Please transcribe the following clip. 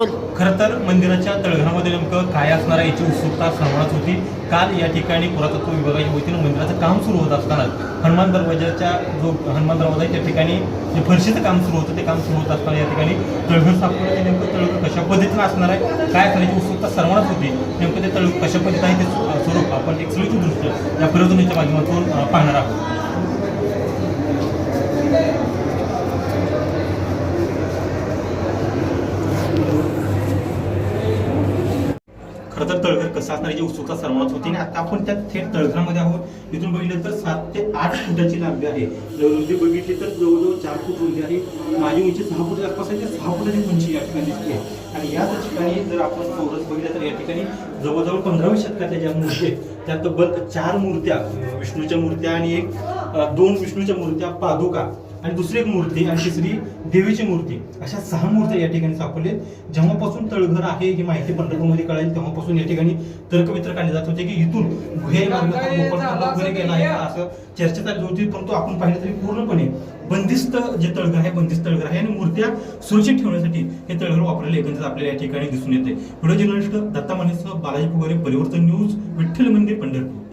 खरं तर मंदिराच्या तळघरामध्ये नेमकं काय असणार आहे याची उत्सुकता सर्वांनाच होती. काल या ठिकाणी पुरातत्व विभागाच्या वतीनं मंदिराचं काम सुरू होत असताना हनुमान दरवाजाच्या जो हनुमान दरवाजा आहे त्या ठिकाणी जे फरशीचं काम सुरू होतं ते काम सुरू होत असताना या ठिकाणी तळघर सापडण्याचे ते नेमकं तळघर कशा पद्धतीनं असणार आहे काय असणार याची उत्सुकता सर्वांनाच होती. नेमकं ते तळघर कशा पद्धतीत आहे ते स्वरूप आपण एक सलूची दृश्य या प्रदर्शनाच्या माध्यमातून पाहणार आहोत. तर तळघर कसं असणार याची उत्सुकता सर्वांनाच होती. आणि आता आपण त्या थेट तळघरामध्ये आहोत. इथून बघितलं तर सात ते आठ फुटाची लांबी आहे. रुंदी बघितली तर जवळजवळ चार फूट रुंदी आहे. माझी उंची सहा फुट आसपास आहे. ते सहा फुटाची उंची या ठिकाणी दिसते. आणि याच ठिकाणी जर आपण चौरस बघितलं तर या ठिकाणी जवळजवळ पंधराव्या शतकातल्या ज्या मूर्ती आहेत त्या तब्बल चार मूर्त्या विष्णूच्या मूर्त्या आणि एक दोन विष्णूच्या मूर्त्या पादुका. आणि दुसरी एक मूर्ती आणि तिसरी देवीची मूर्ती. अशा सहा मूर्त्या या ठिकाणी सापडलेत. जेव्हापासून तळघर आहे ही माहिती पंढरपूरमध्ये कळाली तेव्हापासून या ठिकाणी तर्कवितर्क काढले जात होते की इथून गुहे वगैरे गेला आहे असं चर्चा चालली होती परंतु आपण पाहिलं तरी पूर्णपणे बंदिस्त जे तळघर आहे बंदिस्त तळघर आहे. आणि मूर्त्या सुरक्षित ठेवण्यासाठी हे तळघर वापरले एकंदरीत आपल्याला या ठिकाणी दिसून येते. व्हिडिओ जर्नलिस्ट दत्ता मानेसह बालाजी पुगारे परिवर्तन न्यूज विठ्ठल मंदिर पंढरपूर.